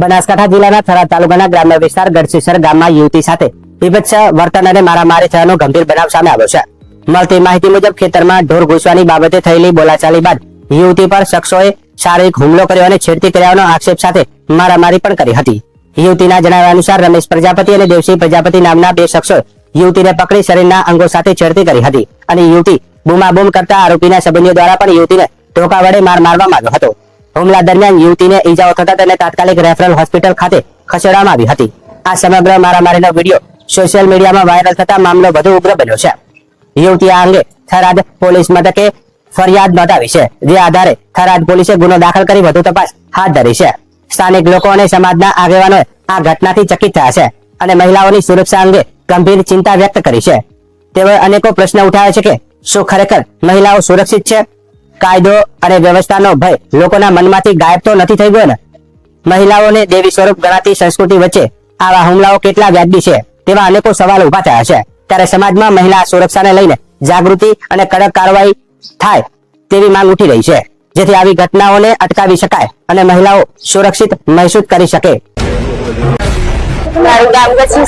બનાસકાંઠા જિલ્લાના થરાદ તાલુકાના ગ્રામ્ય વિસ્તાર ગઢસીસર ગામમાં યુવતી સાથે વિભત્સ વર્તન અને મારામારી થયાનો ગંભીર બનાવ સામે આવ્યો છે. મળતી માહિતી મુજબ ખેતરમાં ઢોર ઘૂસવાની બાબતે થયેલી બોલાચાલી બાદ યુવતી પર શખ્સોએ શારીરિક હુમલો કર્યો અને છેડતી કર્યાનો આક્ષેપ સાથે મારામારી પણ કરી હતી. યુવતીના જણાવ્યા અનુસાર રમેશ પ્રજાપતિ અને દેવસિંહ પ્રજાપતિ નામના બે શખ્સો યુવતીને પકડી શરીરના અંગો સાથે છેડતી કરી હતી અને યુવતી બૂમાબૂમ કરતા આરોપીના સંબંધીઓ દ્વારા પણ યુવતીને ધોકા વડે માર મારવામાં આવ્યો હતો. હુમલા દરમિયાન યુવતીને ઈજાઓ થતા તેને તાત્કાલિક રેફરલ હોસ્પિટલ ખાતે ખસેડવામાં આવી હતી. આ સમગ્ર મારામારીનો વીડિયો સોશિયલ મીડિયામાં વાયરલ થતા મામલો વધુ ઉગ્ર બન્યો છે. યુવતી આ અંગે થરાદ પોલીસ મથકે ફરિયાદ નોંધાવી છે, જે આધારે થરાદ પોલીસે ગુનો દાખલ કરી વધુ તપાસ હાથ ધરી છે. સ્થાનિક લોકો અને સમાજના આગેવાનો આ ઘટનાથી ચકિત થયા છે અને મહિલાઓની સુરક્ષા અંગે ગંભીર ચિંતા વ્યક્ત કરી છે. તેઓએ અનેકો પ્રશ્ન ઉઠાવ્યા છે કે શું ખરેખર મહિલાઓ સુરક્ષિત છે? કાયદો અને વ્યવસ્થાનો ભય લોકોના મનમાંથી ગાયબ તો નથી થઈ ગયો ને? મહિલાઓને દેવી સ્વરૂપ ગણાતી સંસ્કૃતિ વચ્ચે આવા હુમલાઓ કેટલા વ્યાજબી છે? તેવા અનેકો સવાલ ઊભા થયા છે. ત્યારે સમાજમાં મહિલા સુરક્ષાને લઈને જાગૃતિ અને કડક કાર્યવાહી થાય તેવી માંગ ઉઠી રહી છે. જેથી આવી ઘટનાઓને અટકાવી શકાય અને મહિલાઓ સુરક્ષિત મહેસૂસ કરી શકે. મારું ગામ ગચ્છી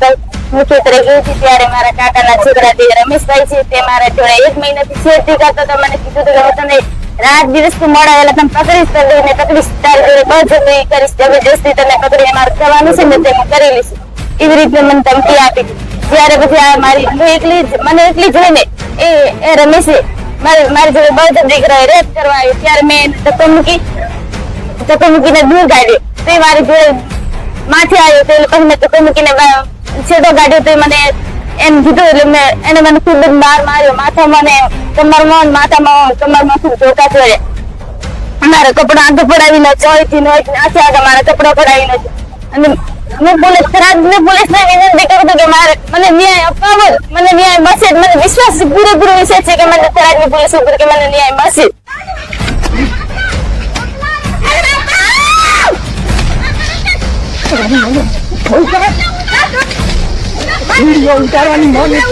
છે. હું ખેતરે ગઈ હતી ત્યારે મારા કાકાના છોકરા તે રમેશભાઈ છે, તે મારા જોડે એક મહિનાથી છેડતી કરતો તો મને કીધું હતું કે હું તને રાત દિવસ તું મળે એટલે તમે પકડીશ, તો ને પકડીશ, તારી જોડે બળજબરી કરીશ જબરજસ્તી તને પકડી મારે થવાનું છે ને તે હું કરી લઈશ. એવી રીતે મને ધમકી આપી ત્યારે પછી આ મારી હું એકલી મને એકલી જોઈને એ એ રમેશે, મારી મારી જોડે બળજબરી દીકરા રેપ કરવા આવ્યો. ત્યારે મેં ધક્કો મૂકી, ધક્કો મૂકીને દૂર કાઢ્યો. તે મારી જોડે માથે આવ્યો, તો પછી મેં ધક્કો મૂકીને છેડો કાઢ્યો તો મને એમ કીધું એટલે મેં એને મને ખૂબ જ માર માર્યો માથામાં ને કમરમાં ને માથામાં કમરમાં ખૂબ ધોકા ચડે મારા કપડા આગળ પડાવીને ચોઈથી નોઈથી નાખે આગળ મારા કપડા પડાવીને અને હું પોલીસ ખરાબ મેં પોલીસને વિનંતી કરું કે મારે મને ન્યાય અપાવો મને ન્યાય મળશે. મને વિશ્વાસ પૂરેપૂરો વિશ્વાસ છે કે મને થરાદની પોલીસ ઉપર કે મને ન્યાય મળશે જ. વીડિયો ઉતારવાની મોની